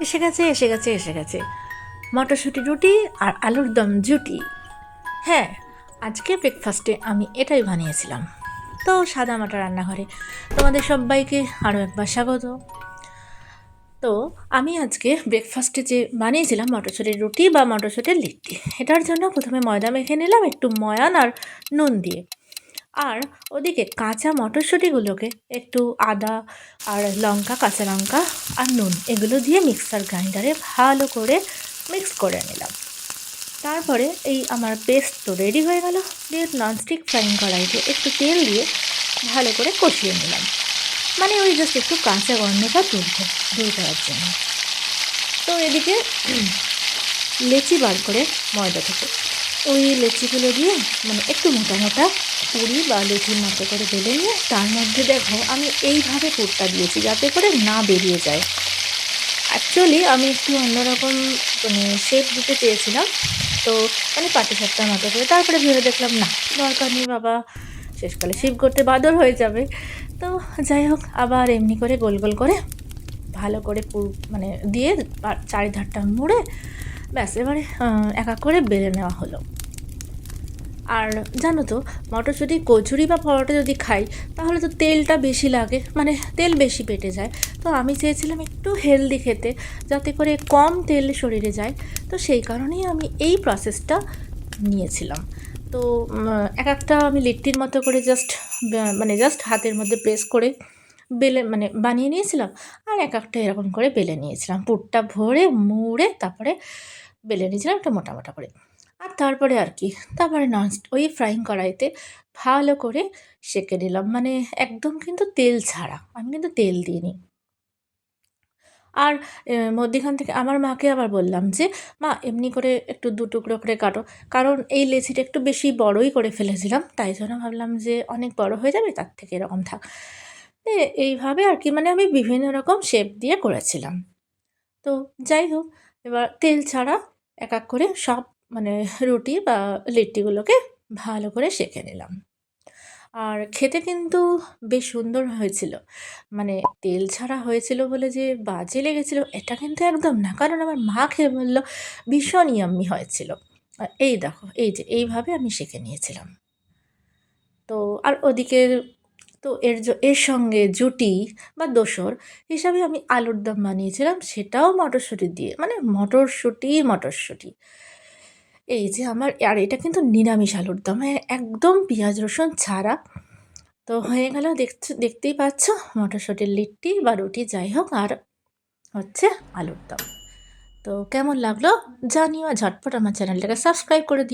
এসে গেছে এসে গেছে এসে গেছে। মটরশুঁটি রুটি আর আলুর দম জুটি। হ্যাঁ আজকে ব্রেকফাস্টে আমি এটাই বানিয়েছিলাম। তো সাদা মাটা রান্নাঘরে তোমাদের সবাইকে আরও একবার স্বাগত। তো আমি আজকে ব্রেকফাস্টে যে বানিয়েছিলাম মটরশুঁটির রুটি বা মটরশুঁটির লিট্টি, এটার জন্য প্রথমে ময়দা মেখে নিলাম, একটু ময়ান আর নুন দিয়ে। আর ওদিকে কাঁচা মটরশুঁটিগুলোকে একটু আদা আর লঙ্কা, কাঁচা লঙ্কা আর নুন এগুলো দিয়ে মিক্সার গ্রাইন্ডারে ভালো করে মিক্স করে নিলাম। তারপরে এই আমার পেস্ট তো রেডি হয়ে গেল। দিয়ে ননস্টিক ফ্রাইং কড়াইতে একটু তেল দিয়ে ভালো করে কষিয়ে নিলাম। মানে ওই জাস্ট একটু কাঁচা গন্ধটা তুলতে দূর করার জন্য তো এদিকে লেচি বার করে ময়দা থেকে ওই লেচিগুলো দিয়ে মানে একটু মোটা মোটা পুরি বা লেচির মতো করে বেলে নিয়ে তার মধ্যে দেখো আমি এইভাবে পুরটা দিয়েছি যাতে করে না বেরিয়ে যায়। অ্যাকচুয়ালি আমি একটু অন্যরকম মানে শেপ দিতে চেয়েছিলাম। তো মানে পাটি সাপটার মতো করে। তারপরে ভেবে দেখলাম, না, দরকার নেই বাবা। শেষকালে শিব করতে বাদর হয়ে যাবে। তো যাই হোক, আবার এমনি করে গোল গোল করে ভালো করে মানে দিয়ে চারিধারটা মুড়ে ব্যাস, এবারে এক এক করে বেড়ে নেওয়া হলো। আর জানো তো মটরশুঁটি কচুরি বা পরোটা যদি খাই, তাহলে তো তেলটা বেশি লাগে মানে তেল বেশি পেটে যায়। তো আমি চেয়েছিলাম একটু হেলদি খেতে, যাতে করে কম তেল শরীরে যায়। তো সেই কারণেই আমি এই প্রসেসটা নিয়েছিলাম। তো এক একটা আমি লিট্টির মতো করে জাস্ট মানে জাস্ট হাতের মধ্যে প্রেস করে বেলে মানে বানিয়ে নিয়েছিলাম। আর এক একটা এরকম করে বেলে নিয়েছিলাম। পুরটা ভরে, মুড়ে, তারপরে বেলে নিয়েছিলাম একটা মোটা মোটা করে। আর তারপরে আর কি, তারপরে নন ওই ফ্রাইং কড়াইতে ভালো করে সেঁকে নিলাম। মানে একদম কিন্তু তেল ছাড়া, আমি কিন্তু তেল দিইনি। আর মধ্যিখান থেকে আমার মাকে আবার বললাম যে, মা, এমনি করে একটু দু টুকরো করে কাটো। কারণ এই লেচিটা একটু বেশি বড়ই করে ফেলেছিলাম। তাই জন্য ভাবলাম যে, অনেক বড় হয়ে যাবে, তার থেকে এরকম থাক। এইভাবে আর কি মানে আমি বিভিন্ন রকম শেপ দিয়ে করেছিলাম। তো যাই হোক, এবার তেল ছাড়া এক এক করে সব মানে রুটি বা লিট্টিগুলোকে ভালো করে সেঁকে নিলাম। আর খেতে কিন্তু বেশ সুন্দর হয়েছিল। মানে তেল ছাড়া হয়েছিল বলে যে বাজে লেগেছিল, এটা কিন্তু একদম না, কারণ আমার মা খেয়ে বলল ভীষণ ইয়াম্মি হয়েছিল। এই দেখো, এই যে, এইভাবে আমি সেঁকে নিয়েছিলাম। তো আর ওদিকে তো এর এর সঙ্গে জুটি বা দোসর হিসাবে আমি আলুর দম বানিয়েছিলাম সেটাও মটরশুঁটি দিয়ে মানে মটরশুঁটি মটরশুঁটি। এই যে আমার আর এটা কিন্তু নিরামিষ আলুর দম হ্যাঁ, একদম পেঁয়াজ রসুন ছাড়া। তো হয়ে গেল দেখছ দেখতেই পাচ্ছ মটরশুঁটির লিট্টি বা রুটি যাই হোক আর হচ্ছে আলুর দম। তো কেমন লাগল জানিও ঝটপট আমার চ্যানেলটাকে সাবস্ক্রাইব করে দিও